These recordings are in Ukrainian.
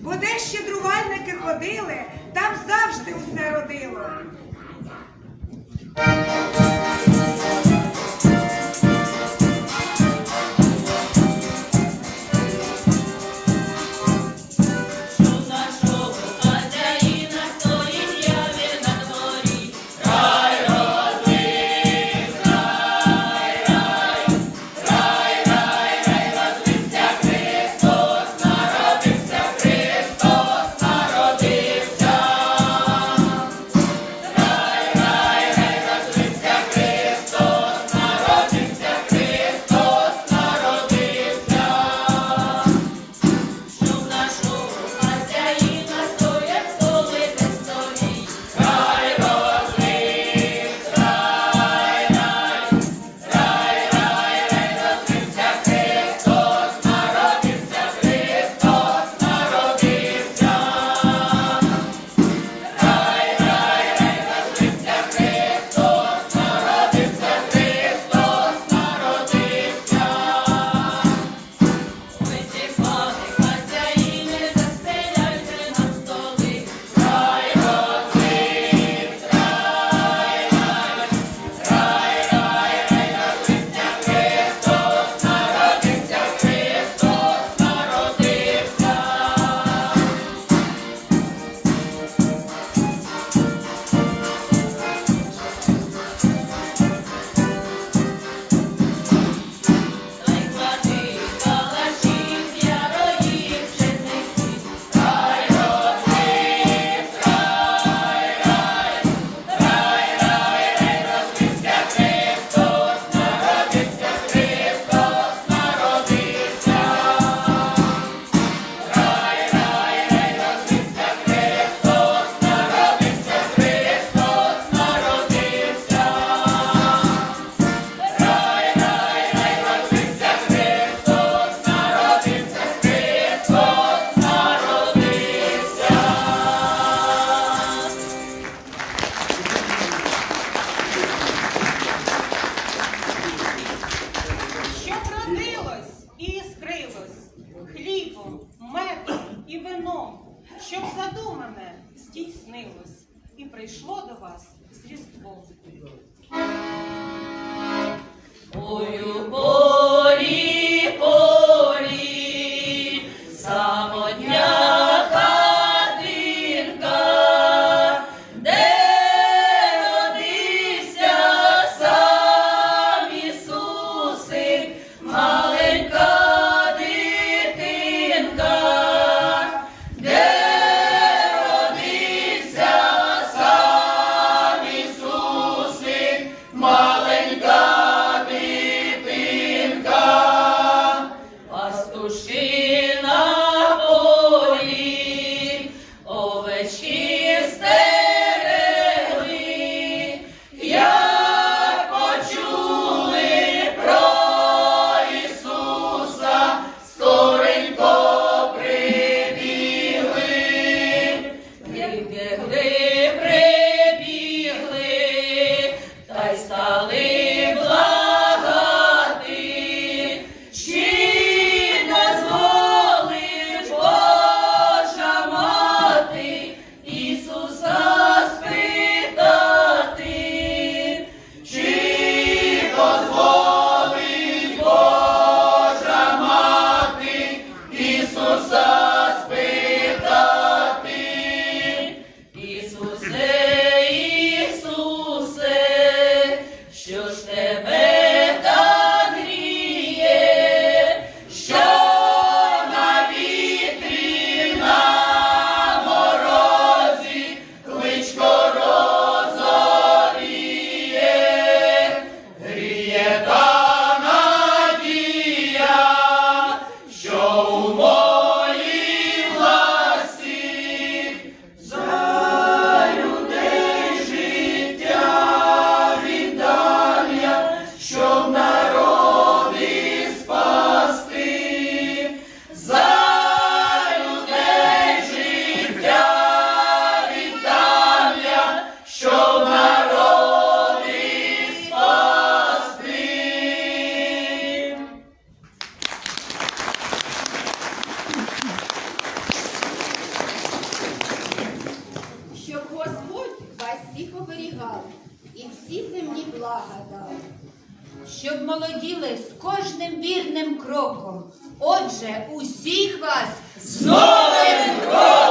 Бо де щедрувальники ходили, там завжди усе родило. Hallelujah. Отже, усіх вас з Новим роком!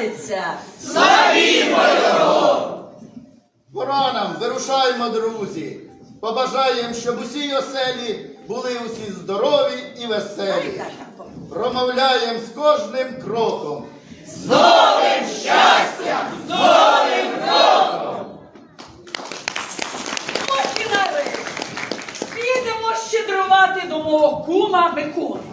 Рождається. Пора нам, вирушаємо, друзі. Побажаємо, щоб усі оселі були усі здорові і веселі. Промовляємо з кожним кроком. З новим щастя, Ось і нарешті. Підемо щедрувати до мого кума Микола.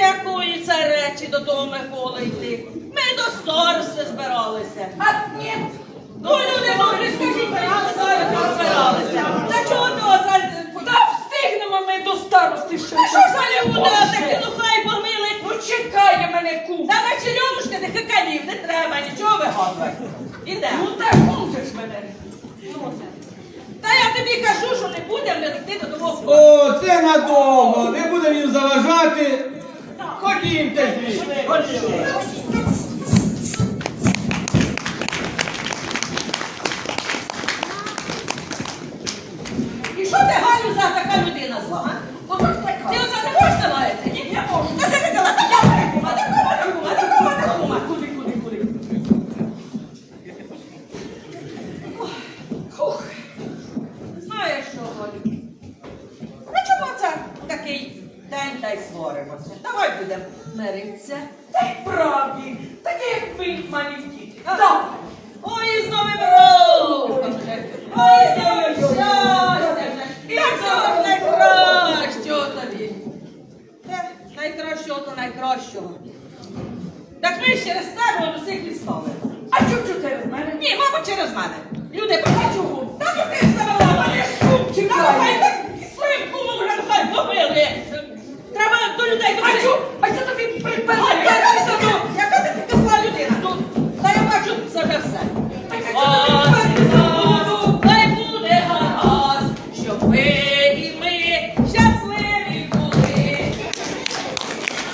Якої це речі до того Миколи йти? Ми до старости збиралися. А ні. Ну, люди добрі, скажіть, ми до старости збиралися. Та чого ти оце? Та встигнемо ми до старости ще. Та що за люди, а такі, ну хай помили. Ну чекає мене кум. Та на чільонушки не хиканів, не треба, нічого вигадувати. Іде. Ну так кумжиш мене. Ну, це. Та я тобі кажу, що не будемо йти до того. О, це надовго. Не будемо їм заважати. verdiğim tezliği. Konuşun. sickness, Paul.